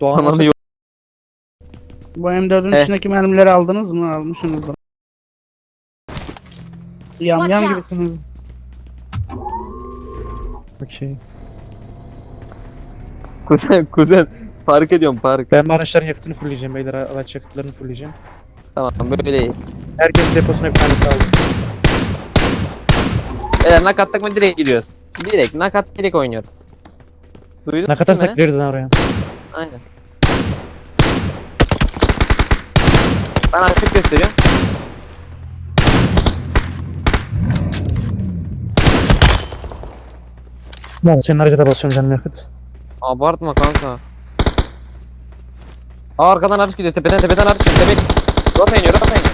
Doğan Ananı yok. Bu M4'ün Eh. içindeki mermileri aldınız mı? Almışsınız da. Yam Watch yam out. gibisiniz. Okey. Kuzen kuzen. Fark ediyorum fark. Ben bu araçların yakıtını fulleyeceğim beyler. Araç yakıtlarını fulleyeceğim. Tamam böyle iyi. Herkesin deposuna bir tanesi aldım. Eğer nakattak mı direkt giriyoruz. Direkt nakat direkt oynuyoruz. Duydun Ne mu katarsak beni? gireriz lan oraya. Aynen. Ben açık gösteriyorum. Lan senin harekete basıyorum canım yakıt. Abartma kanka. Aa, arkadan araç gidiyor tepeden tepeden araç gidiyor tepe. Rota iniyor rota iniyor.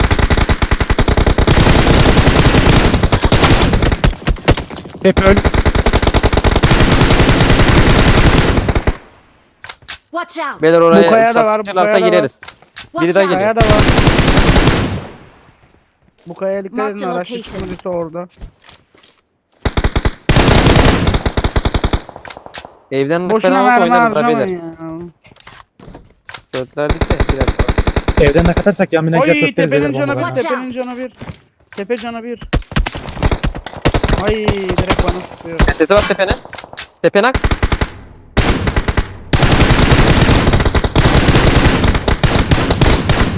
Hep öl. Watch out! Beyler oraya Bu kaya da var, bu kaya da var. gireriz. Biri Watch daha out! geliyor. Kaya da var. Bu kaya dikkat Mark edin the araç location. çıkmadıysa orada. Evden Boşuna falan mermi oynarız da harcamayın beyler. ya. Dörtlerdik de biraz. Evden ne katarsak yan bina Oy deriz tepenin canı bir, bombadan. Watch tepenin out. canı bir. Tepe canı bir. Ay direkt bana tutuyor. Sesi var tepene. Tepenak.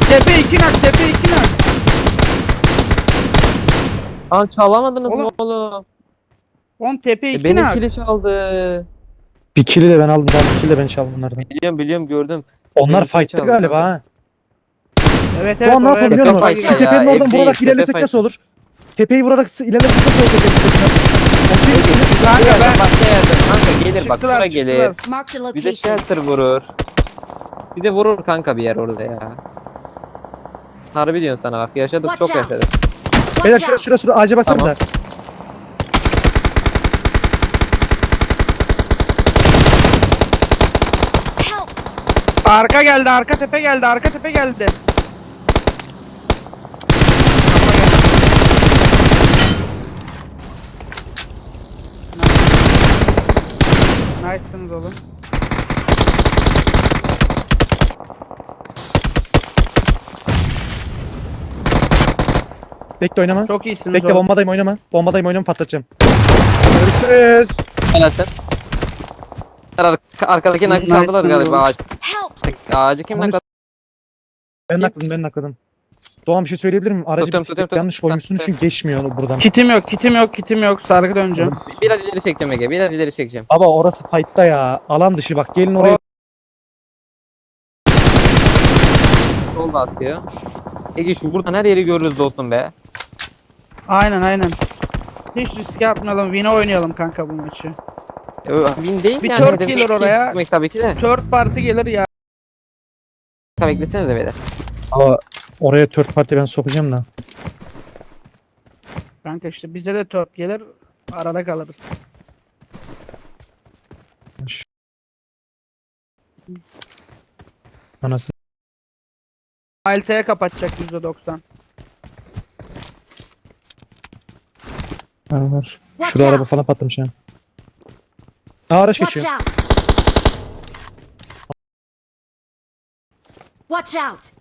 Tepe iki nak, tepe iki nak. Aa çalamadınız Oğlum, mı oğlum? On tepe E, iki benim nak. kili çaldı. Bir kili de ben aldım. Ben bir kili de ben çaldım bunlardan. Biliyorum biliyorum gördüm. Onlar Benimki fight'tı çaldı galiba kanka. ha. Evet evet. Doğan ne oraya yapalım biliyor musun? Şu girer. ya, tepenin oradan vurarak tepe ilerlesek fight. nasıl olur? Tepeyi vurarak ilerlesek nasıl olur tepenin Kanka ben Başka yerden kanka gelir bak çıktılar şura gelir. Marked a Bir de location. shelter vurur. Bir de vurur kanka bir yer orada ya. Harbi diyorsun sana bak yaşadık çok yaşadık. Beyler out! şurası şurası ağaca baksanıza. Tamam. Arka geldi, arka tepe geldi, arka tepe geldi. Nice'sınız oğlum. Bekle oynama. Çok iyisiniz Bekle oğlum. bombadayım oynama. Bombadayım oynama patlatacağım. Görüşürüz. Helal sen. Ar arkadaki nakış Nice aldılar galiba ağaç. Help! Ağacı kim Aman nakladı? Ben nakladım ben nakladım. Doğan bir şey söyleyebilir miyim? Aracı Tutuyorum, bir tık tutuyorum, yanlış tutuyorum. koymuşsunuz çünkü geçmiyor buradan. Kitim yok, kitim yok, kitim yok. Sargı döneceğim. Biraz ileri çekeceğim Ege biraz ileri çekeceğim. Baba orası fight'ta ya. Alan dışı bak gelin oraya. Solda atıyor. Ege şu buradan her yeri görürüz dostum be. Aynen aynen. Hiç riske atmayalım. Win'e oynayalım kanka bu maçı. Win değil Bir yani. Hedef gelir oraya. tutmak tabii ki de. Third party gelir ya. Beklesenize beyler. Aa, oraya third party ben sokacağım da. Kanka işte bize de third gelir. Arada kalırız. Anasını. ALT'ye kapatacak %90. Ha, var. Watch Şurada araba out! falan patlamış ya. Aa araç Watch geçiyor. out! Watch out!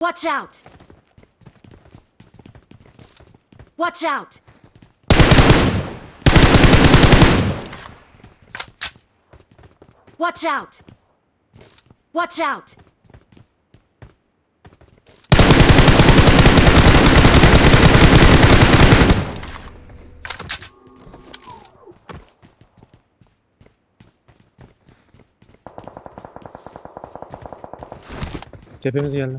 Watch out! Watch out! Watch out! Watch out! Tepemiz geldi.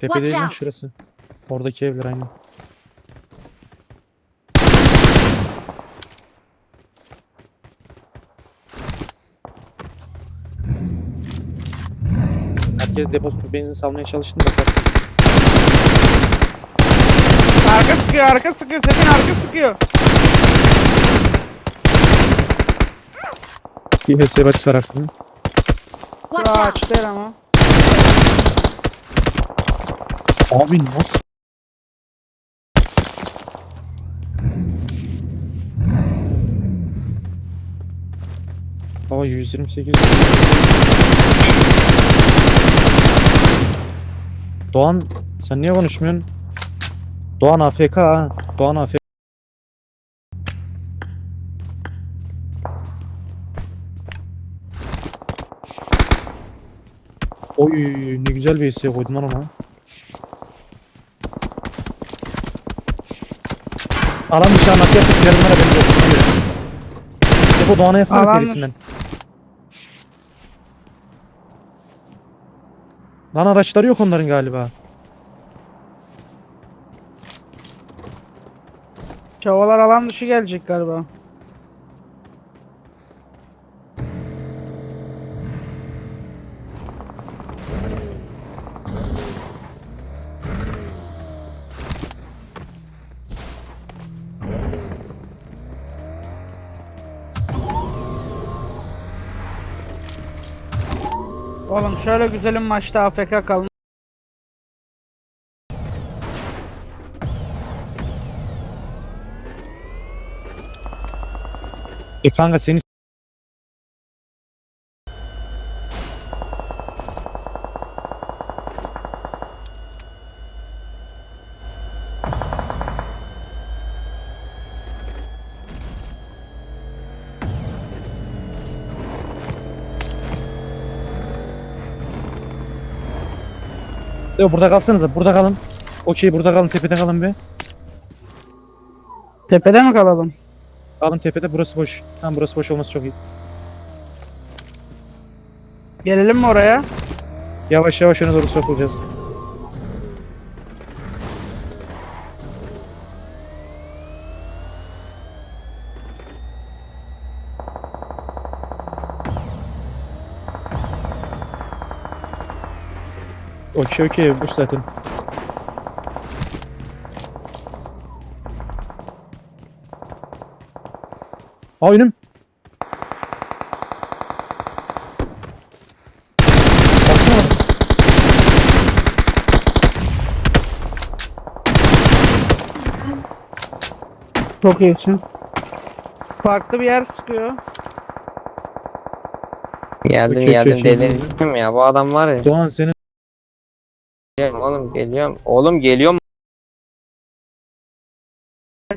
Tepe değil mi şurası? Oradaki evler aynı. Herkes deposunda benzin salmaya çalıştı da Arka sıkıyor, arka sıkıyor. Senin arka sıkıyor. açısı var aklımda. Watch Şu out. ağaçta ama. Abi nasıl? Baba 128. Doğan sen niye konuşmuyorsun? Doğan AFK ha. Doğan AFK. Oy ne güzel bir esiye koydun lan ona. Alan dışı anlat yapıp yarınlara beni göre. Depo Doğan'a yazsana Alan- serisinden. Lan araçları yok onların galiba. Çavalar alan dışı gelecek galiba. Oğlum şöyle güzelim maçta AFK kalın. E kanka seni Yok burada kalsanıza burada kalın. Okey burada kalın tepede kalın bir. Tepede mi kalalım? Kalın tepede burası boş. Tamam burası boş olması çok iyi. Gelelim mi oraya? Yavaş yavaş öne doğru sokulacağız. Okey okey boş zaten. Aa önüm. Baksana. Çok iyisin. Farklı bir yer sıkıyor. Geldim Okey, geldim okey. delirdim ya. Bu adam var ya. Doğan senin Geliyorum oğlum geliyorum. Oğlum geliyorum.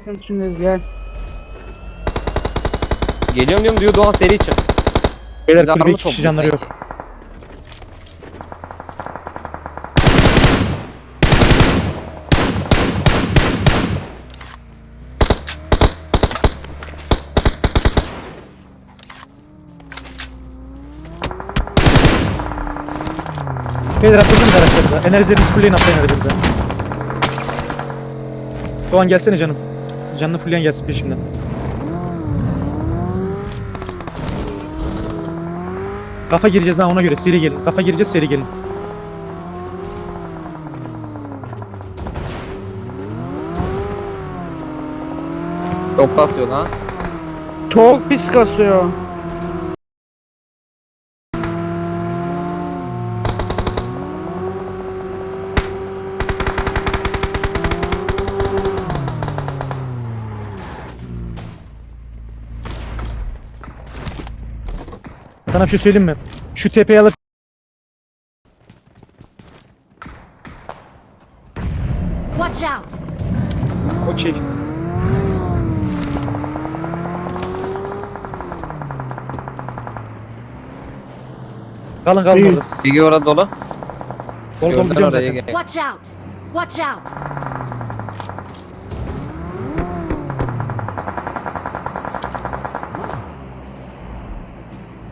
Sen içindeyiz gel. Geliyorum diyorum diyor Doğan seri çık. beyler kulübe iki kişi canları yok. Beyler atladınız araçlarınıza. Enerjilerinizi fullleyin atlayın aracınıza. Doğan gelsene canım. Canını fullleyen gelsin peşimden. Kafa gireceğiz ha ona göre seri gelin. Kafa gireceğiz seri gelin. Çok basıyor lan. Çok pis kasıyor. Sana bir şey söyleyeyim mi? Şu tepeyi alır. Watch out! Okey. Kalın kalın orada. Sigi orada dolu. Dolu dolu Gördüler biliyorum orayı. zaten. gel. Watch out! Watch out!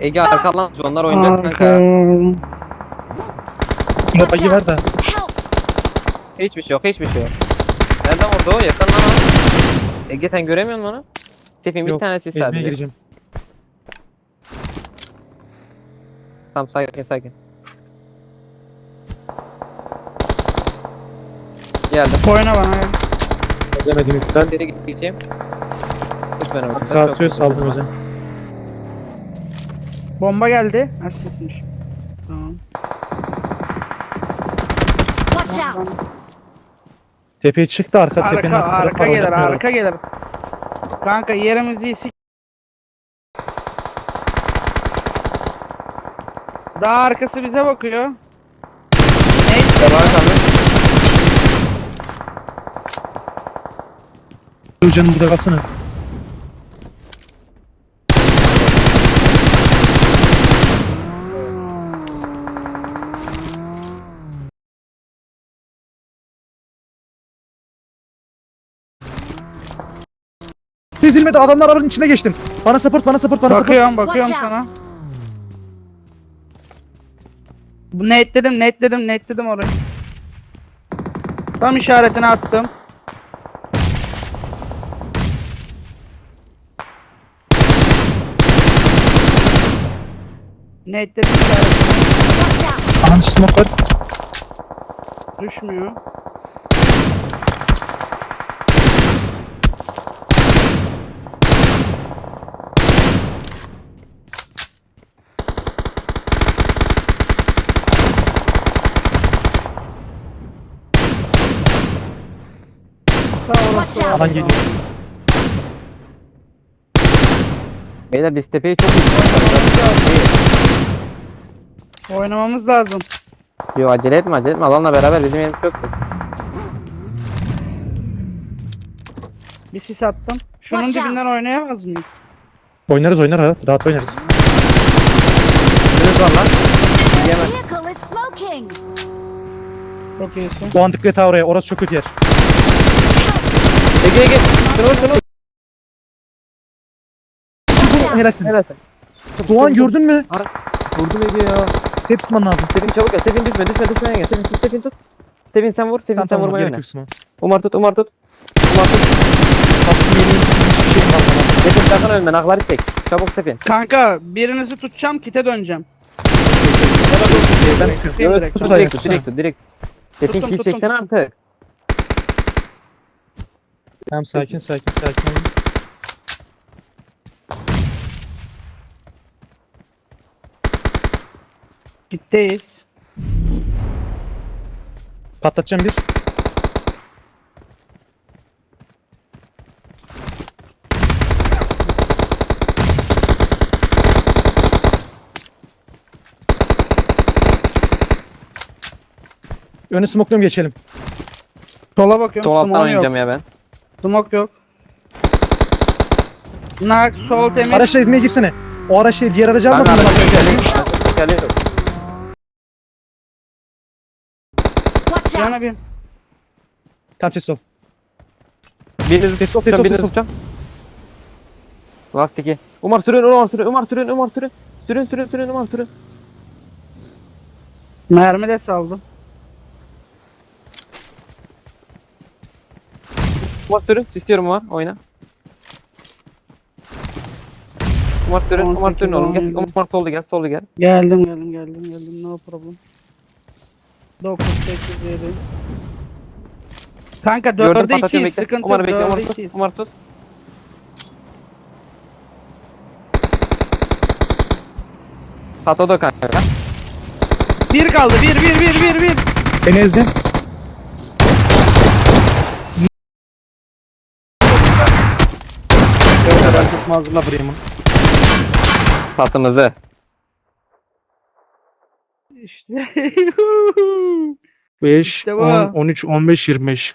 Ege arkalan onlar oynayacak kanka. Arka. Şuna bagi ver de. Help! Hiçbir şey yok hiçbir şey yok. Nereden vurdu o? Yakın lan. Ege sen göremiyor musun onu? Tepin bir Yok, tanesi Ezmeye sadece. gireceğim. Tamam sakin sakin. Geldim. Oyna bana ya. Ezemedim iptal. Geri gideceğim. Lütfen ama. Arka atıyor saldım özen. Bomba geldi. Asistmiş. Tamam. Watch out! Tepeye çıktı arka, tepenin Arka, arka tarafı arka var, gelir, arka gelir. Kanka yerimiz iyi. sik- Daha arkası bize bakıyor. Devam kaldı. Dur canım burada kalsana. Ezilmedi adamlar aranın içine geçtim. Bana support bana support bana support. Bakıyorum bakıyorum Watch sana. Bu netledim netledim netledim orayı. Tam işaretini attım. Netledim işaretini. Aha smoke var. Düşmüyor. Sağ. Alan geliyor. Beyler biz tepeyi çok Oynamamız lazım. Yo acele etme acele etme. Alanla beraber bizim yerimiz çoktu. Bir sis attım. Şunun Watch dibinden out. oynayamaz mıyız? Oynarız oynarız rahat, rahat oynarız. Sürüz var lan. Smoking! Çok iyisin. Doğan dikkat et ha oraya orası çok kötü yer. Ege Ege. Şunu vur şunu vur. Çok helalsiniz. Doğan gördün mü? Vurdum Ege ya. Tep tutman lazım. Sevin çabuk gel. Sevin düşme düşme düşme gel. Sevin tut Sevin tut. Sevin sen vur. Sevin Tamam sen tamam vurmaya gerek oyna. yok Smoke. Umar tut Umar tut. Umar tut. Aslında yeni hiçbir şeyim var bana. Sevin sakın ölme. Nakları çek. Çabuk Sevin. Kanka birinizi tutacağım kite döneceğim. Ben Tutayım direkt. direkt direkt. Sevin Tuttum, kill tuttum. çeksene artık. Tamam sakin sakin sakin olun. Kitteyiz. Patlatacağım bir. Önü smokluyorum geçelim. Sola bakıyorum. Sol alttan Smoke yok. oynayacağım ya ben. Smoke yok. Nak sol temiz. Araçla ezmeye girsene. O araç değil diğer aracı Ben almadın mı? geliyorum. Watch Yana out! bir. Tamam ses ol. Birinizi Ses ol, tutacağım, ses ol, birini ses ol. tutacağım. Last iki. Umar sürün, Umar sürün, Umar sürün, Umar sürün. Sürün, sürün, sürün, Umar sürün. Mermi de saldım. Umar sürün, istiyorum Umar, oyna. Umar sürün, Umar 18 sürün oğlum gel. Umar soldu gel, soldu gel. Geldim geldim geldim geldim. No problem. 9 8 7. Kanka Gördüm 4'e patlatıyorum 2 bekle. sıkıntı Umar yok. bekle, Umar 4'e tut, 2. Umar tut. Patladı kanka. Bir kaldı. 1 1 1 1 1. Beni ezdi. Ben sesimi hazırla Bremen. Patımızı. İşte. 5, İşte bu. 10, 13, 15, 25.